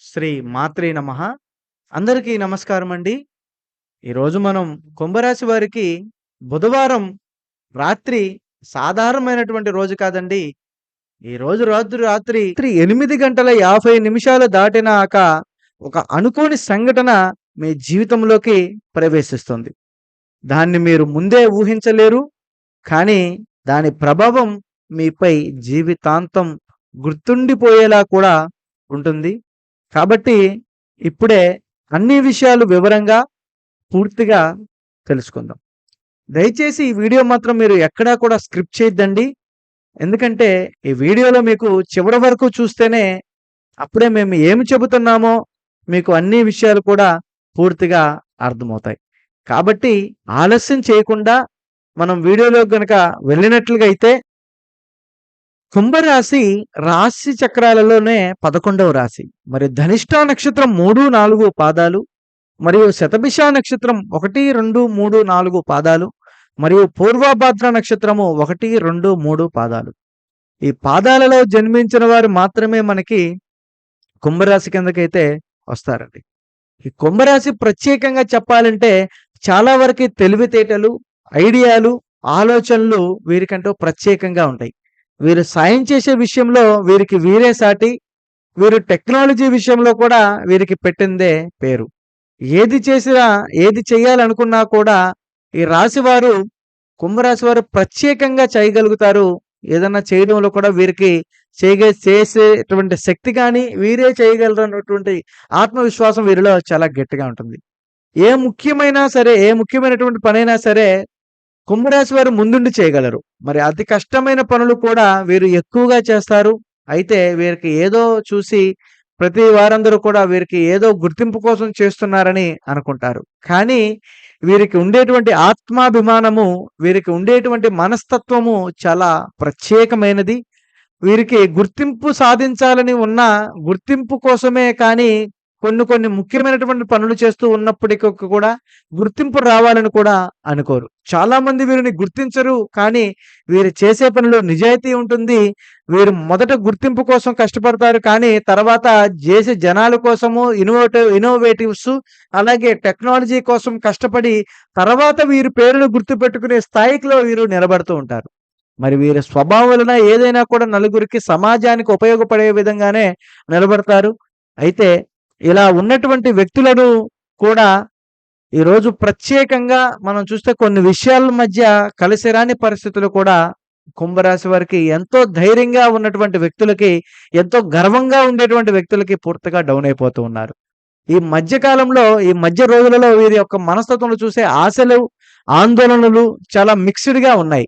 శ్రీ మాత్రే నమ. అందరికీ నమస్కారం అండి ఈరోజు మనం కుంభరాశి వారికి బుధవారం రాత్రి సాధారణమైనటువంటి రోజు కాదండి. ఈ రోజు రాత్రి రాత్రి రాత్రి ఎనిమిది గంటల యాభై నిమిషాలు దాటినాక ఒక అనుకోని సంఘటన మీ జీవితంలోకి ప్రవేశిస్తుంది. దాన్ని మీరు ముందే ఊహించలేరు కానీ దాని ప్రభావం మీపై జీవితాంతం గుర్తుండిపోయేలా కూడా ఉంటుంది. కాబట్టి ఇప్పుడే అన్ని విషయాలు వివరంగా పూర్తిగా తెలుసుకుందాం. దయచేసి ఈ వీడియో మాత్రం మీరు ఎక్కడా కూడా స్క్రిప్ట్ చేయొద్దండి. ఎందుకంటే ఈ వీడియోలో మీకు చివరి వరకు చూస్తేనే అప్పుడే మేము ఏమి చెబుతున్నామో మీకు అన్ని విషయాలు కూడా పూర్తిగా అర్థమవుతాయి. కాబట్టి ఆలస్యం చేయకుండా మనం వీడియోలో కనుక వెళ్ళినట్లుగా అయితే కుంభరాశి రాశి చక్రాలలోనే పదకొండవ రాశి. మరి ధనిష్ట నక్షత్రం మూడు నాలుగు పాదాలు మరియు శతభిష నక్షత్రం ఒకటి రెండు మూడు నాలుగు పాదాలు మరియు పూర్వభాద్ర నక్షత్రము ఒకటి రెండు మూడు పాదాలు. ఈ పాదాలలో జన్మించిన వారు మాత్రమే మనకి కుంభరాశి కిందకైతే వస్తారండి. ఈ కుంభరాశి ప్రత్యేకంగా చెప్పాలంటే చాలా వరకు తెలివితేటలు ఐడియాలు ఆలోచనలు వీరికంటూ ప్రత్యేకంగా ఉంటాయి. వీరు సాయం చేసే విషయంలో వీరికి వీరే సాటి వీరు టెక్నాలజీ విషయంలో కూడా వీరికి పెట్టిందే పేరు. ఏది చేసినా ఏది చేయాలనుకున్నా కూడా ఈ రాశివారు కుంభరాశి వారు ప్రత్యేకంగా చేయగలుగుతారు. ఏదన్నా చేయడంలో కూడా వీరికి చేయగ చేసేటువంటి శక్తి కానీ వీరే చేయగలరు అన్నటువంటి ఆత్మవిశ్వాసం వీరిలో చాలా గట్టిగా ఉంటుంది. ఏ ముఖ్యమైనా సరే ఏ ముఖ్యమైనటువంటి పనైనా సరే కుంభరాశి వారు ముందుండి చేయగలరు. మరి అతి కష్టమైన పనులు కూడా వీరు ఎక్కువగా చేస్తారు. అయితే వీరికి ఏదో చూసి ప్రతి వారందరూ కూడా వీరికి ఏదో గుర్తింపు కోసం చేస్తున్నారని అనుకుంటారు. కానీ వీరికి ఉండేటువంటి ఆత్మాభిమానము వీరికి ఉండేటువంటి మనస్తత్వము చాలా ప్రత్యేకమైనది. వీరికి గుర్తింపు సాధించాలని ఉన్న గుర్తింపు కోసమే కానీ కొన్ని కొన్ని ముఖ్యమైనటువంటి పనులు చేస్తూ ఉన్నప్పటికీ కూడా గుర్తింపు రావాలని కూడా అనుకోరు. చాలా మంది వీరిని గుర్తించరు కానీ వీరు చేసే పనిలో నిజాయితీ ఉంటుంది. వీరు మొదట గుర్తింపు కోసం కష్టపడతారు కానీ తర్వాత చేసే జనాల కోసము ఇన్నోవేటివ్ ఇన్నోవేటివ్స్ అలాగే టెక్నాలజీ కోసం కష్టపడి తర్వాత వీరి పేరును గుర్తుపెట్టుకునే స్థాయిలో వీరు నిలబడుతూ ఉంటారు. మరి వీరి స్వభావం వలన ఏదైనా కూడా నలుగురికి సమాజానికి ఉపయోగపడే విధంగానే నిలబడతారు. అయితే ఇలా ఉన్నటువంటి వ్యక్తులను కూడా ఈరోజు ప్రత్యేకంగా మనం చూస్తే కొన్ని విషయాల మధ్య కలిసిరాని పరిస్థితులు కూడా కుంభరాశి వారికి ఎంతో ధైర్యంగా ఉన్నటువంటి వ్యక్తులకి ఎంతో గర్వంగా ఉండేటువంటి వ్యక్తులకి పూర్తిగా డౌన్ అయిపోతూ ఉన్నారు. ఈ మధ్య కాలంలో ఈ మధ్య రోజులలో వీరి యొక్క మనస్తత్వంలో చూసే ఆశలు ఆందోళనలు చాలా మిక్స్డ్గా ఉన్నాయి.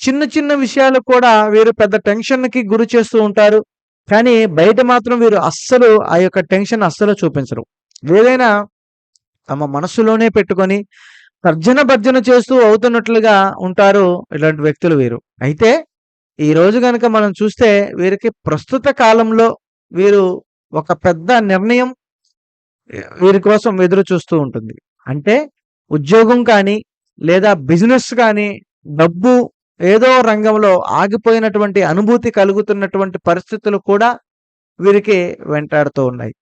చిన్న చిన్న విషయాలు కూడా వీరు పెద్ద టెన్షన్కి గురి చేస్తూ ఉంటారు. కానీ బయట మాత్రం వీరు అస్సలు ఆ యొక్క టెన్షన్ అస్సలు చూపించరు. ఏదైనా తమ మనసులోనే పెట్టుకొని తర్జన భర్జన చేస్తూ అవుతున్నట్లుగా ఉంటారు ఇలాంటి వ్యక్తులు వీరు. అయితే ఈ రోజు కనుక మనం చూస్తే వీరికి ప్రస్తుత కాలంలో వీరు ఒక పెద్ద నిర్ణయం వీరి కోసం ఎదురు చూస్తూ ఉంటుంది. అంటే ఉద్యోగం కానీ లేదా బిజినెస్ కానీ డబ్బు ఏదో రంగంలో ఆగిపోయినటువంటి అనుభూతి కలుగుతున్నటువంటి పరిస్థితులు కూడా వీరికి వెంటాడుతూ ఉన్నాయి.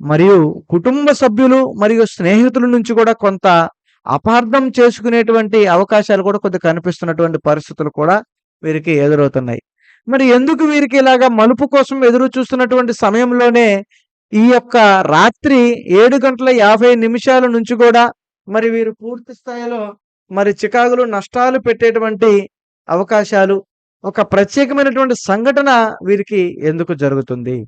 మరియు కుటుంబ సభ్యులు మరియు స్నేహితుల నుంచి కూడా కొంత అపార్థం చేసుకునేటువంటి అవకాశాలు కూడా కొద్దిగా కనిపిస్తున్నటువంటి పరిస్థితులు కూడా వీరికి ఎదురవుతున్నాయి. మరి ఎందుకు వీరికి ఇలాగా మలుపు కోసం ఎదురు చూస్తున్నటువంటి సమయంలోనే ఈ యొక్క రాత్రి ఏడు గంటల యాభై నిమిషాల నుంచి కూడా మరి వీరు పూర్తి స్థాయిలో మరి చికాకులు నష్టాలు పెట్టేటువంటి అవకాశాలు ఒక ప్రత్యేకమైనటువంటి సంఘటన వీరికి ఎందుకు జరుగుతుంది?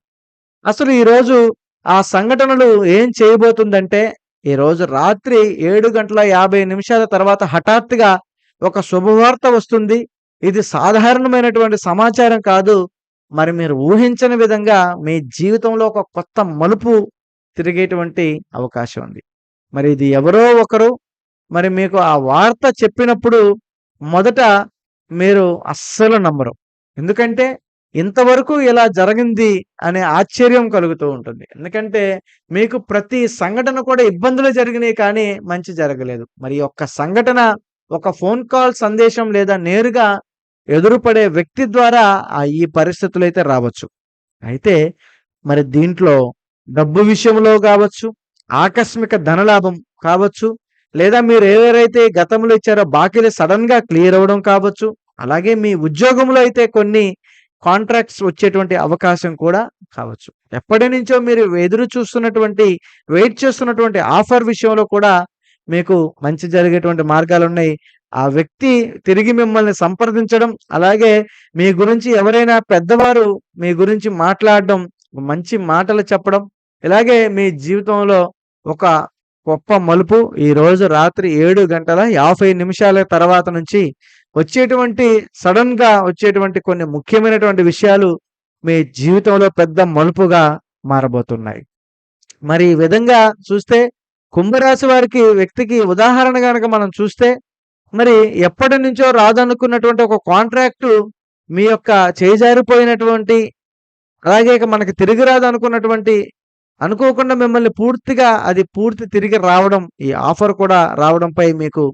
అసలు ఈరోజు ఆ సంఘటనలు ఏం చేయబోతుందంటే ఈరోజు రాత్రి ఏడు గంటల యాభై నిమిషాల తర్వాత హఠాత్తుగా ఒక శుభవార్త వస్తుంది. ఇది సాధారణమైనటువంటి సమాచారం కాదు. మరి మీరు ఊహించని విధంగా మీ జీవితంలో ఒక కొత్త మలుపు తిరిగేటువంటి అవకాశం ఉంది. మరి ఇది ఎవరో ఒకరు. మరి మీకు ఆ వార్త చెప్పినప్పుడు మొదట మీరు అస్సలు నమ్మరు. ఎందుకంటే ఇంతవరకు ఇలా జరిగింది అనే ఆశ్చర్యం కలుగుతూ ఉంటుంది. ఎందుకంటే మీకు ప్రతి సంఘటన కూడా ఇబ్బందులు జరిగినాయి కానీ మంచి జరగలేదు. మరి ఒక్క సంఘటన ఒక ఫోన్ కాల్ సందేశం లేదా నేరుగా ఎదురుపడే వ్యక్తి ద్వారా ఆ ఈ పరిస్థితులు అయితే రావచ్చు. అయితే మరి దీంట్లో డబ్బు విషయంలో కావచ్చు ఆకస్మిక ధనలాభం కావచ్చు లేదా మీరు ఎవరైతే గతంలో ఇచ్చారో బాకీలు సడన్గా క్లియర్ అవ్వడం కావచ్చు అలాగే మీ ఉద్యోగంలో అయితే కొన్ని కాంట్రాక్ట్స్ వచ్చేటువంటి అవకాశం కూడా కావచ్చు. ఎప్పటి నుంచో మీరు ఎదురు చూస్తున్నటువంటి వెయిట్ చేస్తున్నటువంటి ఆఫర్ విషయంలో కూడా మీకు మంచి జరిగేటువంటి మార్గాలు ఉన్నాయి. ఆ వ్యక్తి తిరిగి మిమ్మల్ని సంప్రదించడం అలాగే మీ గురించి ఎవరైనా పెద్దవారు మీ గురించి మాట్లాడడం మంచి మాటలు చెప్పడం ఇలాగే మీ జీవితంలో ఒక గొప్ప మలుపు. ఈ రోజు రాత్రి ఏడు గంటల యాభై నిమిషాల తర్వాత నుంచి వచ్చేటువంటి సడన్గా వచ్చేటువంటి కొన్ని ముఖ్యమైనటువంటి విషయాలు మీ జీవితంలో పెద్ద మలుపుగా మారబోతున్నాయి. మరి ఈ విధంగా చూస్తే కుంభరాశి వారికి వ్యక్తికి ఉదాహరణ కనుక మనం చూస్తే మరి ఎప్పటి నుంచో రాదనుకున్నటువంటి ఒక కాంట్రాక్టు మీ యొక్క చేజారిపోయినటువంటి అలాగే ఇక మనకి తిరిగి రాదు అనుకున్నటువంటి అనుకోకుండా మిమ్మల్ని పూర్తిగా అది పూర్తి తిరిగి రావడం ఈ ఆఫర్ కూడా రావడంపై మీకు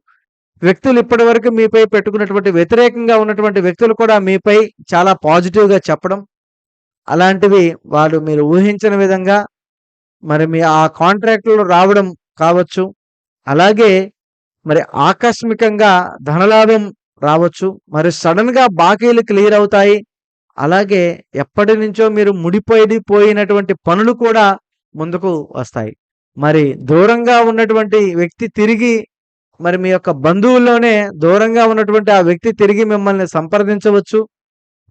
వ్యక్తులు ఇప్పటి వరకు మీపై పెట్టుకున్నటువంటి వ్యతిరేకంగా ఉన్నటువంటి వ్యక్తులు కూడా మీపై చాలా పాజిటివ్గా చెప్పడం. అలాంటివి వాళ్ళు మీరు ఊహించిన విధంగా మరి మీ ఆ కాంట్రాక్టులు రావడం కావచ్చు. అలాగే మరి ఆకస్మికంగా ధనలాభం రావచ్చు. మరి సడన్గా బాకీలు క్లియర్ అవుతాయి. అలాగే ఎప్పటి నుంచో మీరు ముడిపోయి పోయినటువంటి పనులు కూడా ముందుకు వస్తాయి. మరి దూరంగా ఉన్నటువంటి వ్యక్తి తిరిగి మరి మీ యొక్క బంధువుల్లోనే దూరంగా ఉన్నటువంటి ఆ వ్యక్తి తిరిగి మిమ్మల్ని సంప్రదించవచ్చు.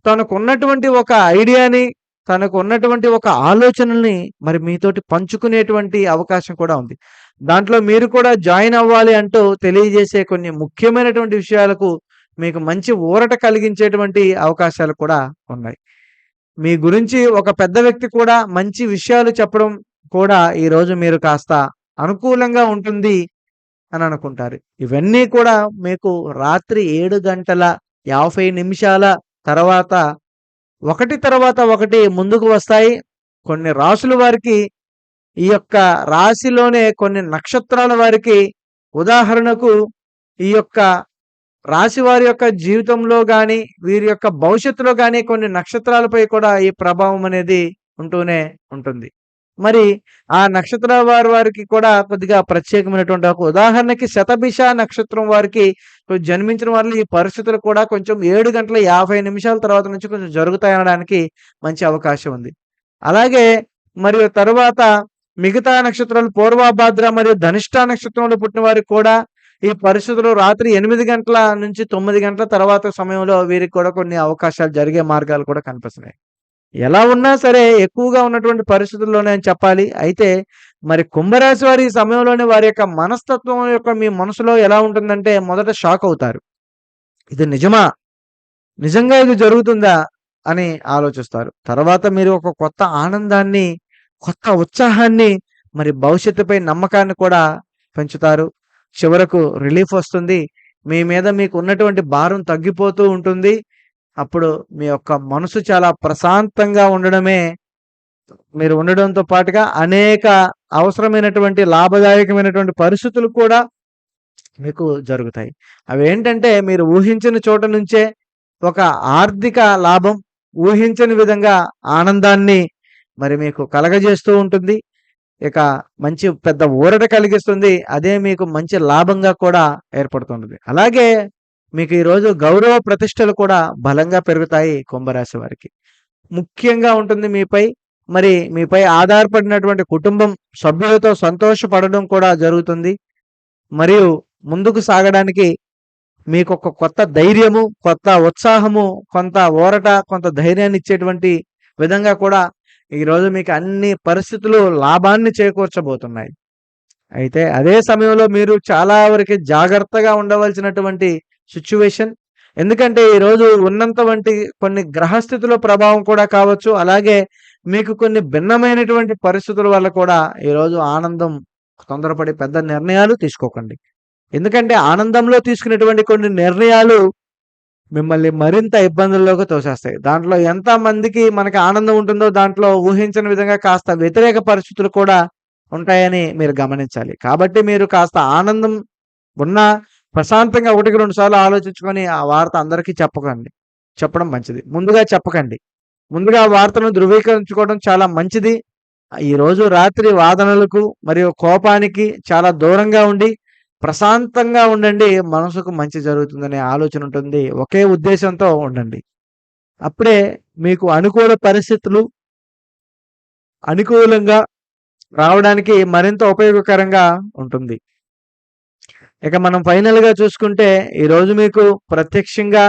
తనకు ఉన్నటువంటి ఒక ఐడియాని తనకు ఉన్నటువంటి ఒక ఆలోచనల్ని మరి మీతోటి పంచుకునేటువంటి అవకాశం కూడా ఉంది. దాంట్లో మీరు కూడా జాయిన్ అవ్వాలి అంటూ తెలియజేసే కొన్ని ముఖ్యమైనటువంటి విషయాలకు మీకు మంచి ఊరట కలిగించేటువంటి అవకాశాలు కూడా ఉన్నాయి. మీ గురించి ఒక పెద్ద వ్యక్తి కూడా మంచి విషయాలు చెప్పడం కూడా ఈరోజు మీరు కాస్త అనుకూలంగా ఉంటుంది. అని అనుకుంటారు. ఇవన్నీ కూడా మీకు రాత్రి ఏడు గంటల యాభై నిమిషాల తర్వాత ఒకటి తర్వాత ఒకటి ముందుకు వస్తాయి. కొన్ని రాసుల వారికి ఈ యొక్క రాశిలోనే కొన్ని నక్షత్రాల వారికి ఉదాహరణకు ఈ యొక్క రాశి వారి యొక్క జీవితంలో కానీ వీరి యొక్క భవిష్యత్తులో కానీ కొన్ని నక్షత్రాలపై కూడా ఈ ప్రభావం అనేది ఉంటూనే ఉంటుంది. మరి ఆ నక్షత్ర వారి వారికి కూడా కొద్దిగా ప్రత్యేకమైనటువంటి ఒక ఉదాహరణకి శతభిష నక్షత్రం వారికి జన్మించిన వారిలో ఈ పరిస్థితులు కూడా కొంచెం ఏడు గంటల యాభై నిమిషాల తర్వాత నుంచి కొంచెం జరుగుతాయి అనడానికి మంచి అవకాశం ఉంది. అలాగే మరియు తరువాత మిగతా నక్షత్రాలు పూర్వభాద్ర మరియు ధనిష్ట నక్షత్రంలో పుట్టిన వారికి కూడా ఈ పరిస్థితులు రాత్రి ఎనిమిది గంటల నుంచి తొమ్మిది గంటల తర్వాత సమయంలో వీరికి కూడా కొన్ని అవకాశాలు జరిగే మార్గాలు కూడా కనిపిస్తున్నాయి. ఎలా ఉన్నా సరే ఎక్కువగా ఉన్నటువంటి పరిస్థితుల్లోనే అని చెప్పాలి. అయితే మరి కుంభరాశి వారి ఈ సమయంలోనే వారి యొక్క మనస్తత్వం యొక్క మీ మనసులో ఎలా ఉంటుందంటే మొదట షాక్ అవుతారు. ఇది నిజమా? నిజంగా ఇది జరుగుతుందా? అని ఆలోచిస్తారు. తర్వాత మీరు ఒక కొత్త ఆనందాన్ని కొత్త ఉత్సాహాన్ని మరి భవిష్యత్తుపై నమ్మకాన్ని కూడా పెంచుతారు. చివరకు రిలీఫ్ వస్తుంది. మీ మీద మీకు ఉన్నటువంటి భారం తగ్గిపోతూ ఉంటుంది. అప్పుడు మీ యొక్క మనసు చాలా ప్రశాంతంగా ఉండడమే మీరు ఉండడంతో పాటుగా అనేక అవసరమైనటువంటి లాభదాయకమైనటువంటి పరిస్థితులు కూడా మీకు జరుగుతాయి. అవి ఏంటంటే మీరు ఊహించిన చోట నుంచే ఒక ఆర్థిక లాభం ఊహించని విధంగా ఆనందాన్ని మరి మీకు కలగజేస్తూ ఉంటుంది. ఇక మంచి పెద్ద ఊరట కలిగిస్తుంది. అదే మీకు మంచి లాభంగా కూడా ఏర్పడుతుంది. అలాగే మీకు ఈరోజు గౌరవ ప్రతిష్టలు కూడా బలంగా పెరుగుతాయి కుంభరాశి వారికి. ముఖ్యంగా ఉంటుంది మీపై మరి మీపై ఆధారపడినటువంటి కుటుంబం సభ్యులతో సంతోషపడడం కూడా జరుగుతుంది. మరియు ముందుకు సాగడానికి మీకు ఒక కొత్త ధైర్యము కొత్త ఉత్సాహము కొంత ఊరట కొంత ధైర్యాన్ని ఇచ్చేటువంటి విధంగా కూడా ఈరోజు మీకు అన్ని పరిస్థితులు లాభాన్ని చేకూర్చబోతున్నాయి. అయితే అదే సమయంలో మీరు చాలా వరకు జాగ్రత్తగా ఉండవలసినటువంటి సిచ్యువేషన్. ఎందుకంటే ఈరోజు ఉన్నంత వంటి కొన్ని గ్రహస్థితుల ప్రభావం కూడా కావచ్చు. అలాగే మీకు కొన్ని భిన్నమైనటువంటి పరిస్థితుల వల్ల కూడా ఈరోజు ఆనందం తొందరపడి పెద్ద నిర్ణయాలు తీసుకోకండి. ఎందుకంటే ఆనందంలో తీసుకునేటువంటి కొన్ని నిర్ణయాలు మిమ్మల్ని మరింత ఇబ్బందుల్లోకి తోసేస్తాయి. దాంట్లో ఎంత మందికి మనకి ఆనందం ఉంటుందో దాంట్లో ఊహించని విధంగా కాస్త వ్యతిరేక పరిస్థితులు కూడా ఉంటాయని మీరు గమనించాలి. కాబట్టి మీరు కాస్త ఆనందం ఉన్న ప్రశాంతంగా ఒకటికి రెండు సార్లు ఆలోచించుకొని ఆ వార్త అందరికీ చెప్పకండి. చెప్పడం మంచిది. ముందుగా చెప్పకండి. ముందుగా ఆ వార్తను ధృవీకరించుకోవడం చాలా మంచిది. ఈరోజు రాత్రి వాదనలకు మరియు కోపానికి చాలా దూరంగా ఉండి ప్రశాంతంగా ఉండండి. మనసుకు మంచి జరుగుతుందనే ఆలోచన ఉంటుంది. ఒకే ఉద్దేశంతో ఉండండి. అప్పుడే మీకు అనుకూల పరిస్థితులు అనుకూలంగా రావడానికి మరింత ఉపయోగకరంగా ఉంటుంది. ఇక మనం ఫైనల్గా చూసుకుంటే ఈరోజు మీకు ప్రత్యక్షంగా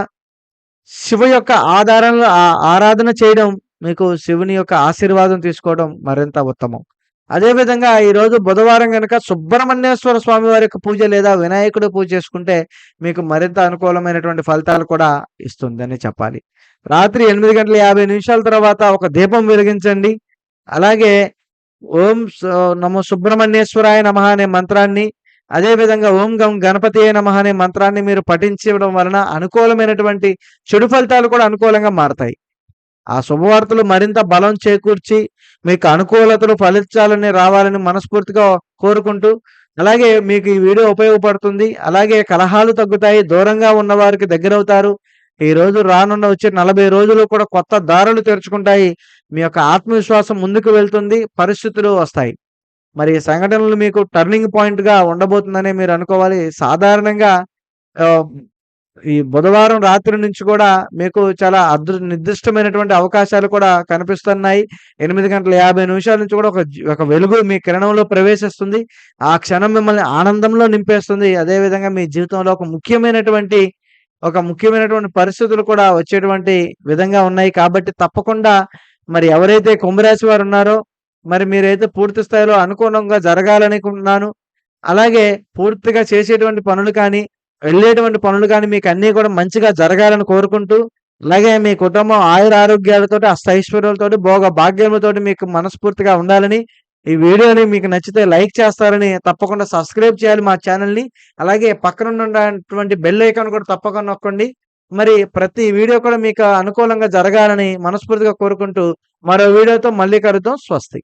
శివ యొక్క ఆధారంలో ఆరాధన చేయడం మీకు శివుని యొక్క ఆశీర్వాదం తీసుకోవడం మరింత ఉత్తమం. అదేవిధంగా ఈరోజు బుధవారం కనుక సుబ్రహ్మణ్యేశ్వర స్వామి వారి యొక్క పూజ లేదా వినాయకుడు పూజ చేసుకుంటే మీకు మరింత అనుకూలమైనటువంటి ఫలితాలు కూడా ఇస్తుందని చెప్పాలి. రాత్రి ఎనిమిది గంటల యాభై నిమిషాల తర్వాత ఒక దీపం వెలిగించండి. అలాగే ఓం నమో సుబ్రహ్మణ్యేశ్వరాయ నమ అనే మంత్రాన్ని అదేవిధంగా ఓం గం గణపతి నమ అనే మంత్రాన్ని మీరు పఠించడం వలన అనుకూలమైనటువంటి చెడు ఫలితాలు కూడా అనుకూలంగా మారతాయి. ఆ శుభవార్తలు మరింత బలం చేకూర్చి మీకు అనుకూలతలు ఫలించాలని రావాలని మనస్ఫూర్తిగా కోరుకుంటూ అలాగే మీకు ఈ వీడియో ఉపయోగపడుతుంది. అలాగే కలహాలు తగ్గుతాయి దూరంగా ఉన్న వారికి దగ్గరవుతారు. ఈ రోజు రానున్న వచ్చే నలభై రోజులు కూడా కొత్త దారులు తెరుచుకుంటాయి. మీ యొక్క ఆత్మవిశ్వాసం ముందుకు వెళ్తుంది పరిస్థితులు వస్తాయి. మరి సంఘటనలు మీకు టర్నింగ్ పాయింట్గా ఉండబోతుందని మీరు అనుకోవాలి. సాధారణంగా ఈ బుధవారం రాత్రి నుంచి కూడా మీకు చాలా అదృ నిర్దిష్టమైనటువంటి అవకాశాలు కూడా కనిపిస్తున్నాయి. ఎనిమిది గంటల యాభై నిమిషాల నుంచి కూడా ఒక ఒక వెలుగు మీ కిరణంలో ప్రవేశిస్తుంది. ఆ క్షణం మిమ్మల్ని ఆనందంలో నింపేస్తుంది. అదేవిధంగా మీ జీవితంలో ఒక ముఖ్యమైనటువంటి ఒక ముఖ్యమైనటువంటి పరిస్థితులు కూడా వచ్చేటువంటి విధంగా ఉన్నాయి. కాబట్టి తప్పకుండా మరి ఎవరైతే కుంభరాశి వారు ఉన్నారో మరి మీరైతే పూర్తి స్థాయిలో అనుకూలంగా జరగాలనుకుంటున్నాను. అలాగే పూర్తిగా చేసేటువంటి పనులు కానీ వెళ్ళేటువంటి పనులు కానీ మీకు అన్నీ కూడా మంచిగా జరగాలని కోరుకుంటూ అలాగే మీ కుటుంబం ఆయుర ఆరోగ్యాలతో అష్టైశ్వర్యాలతోటి భోగ భాగ్యములతో మీకు మనస్ఫూర్తిగా ఉండాలని ఈ వీడియోని మీకు నచ్చితే లైక్ చేస్తారని తప్పకుండా సబ్స్క్రైబ్ చేయాలి మా ఛానల్ని. అలాగే పక్కన ఉన్నటువంటి బెల్ ఐకాన్ కూడా తప్పకుండా నొక్కండి. మరి ప్రతి వీడియో కూడా మీకు అనుకూలంగా జరగాలని మనస్ఫూర్తిగా కోరుకుంటూ మరో వీడియోతో మళ్ళీ కలుద్దాం. స్వస్తి.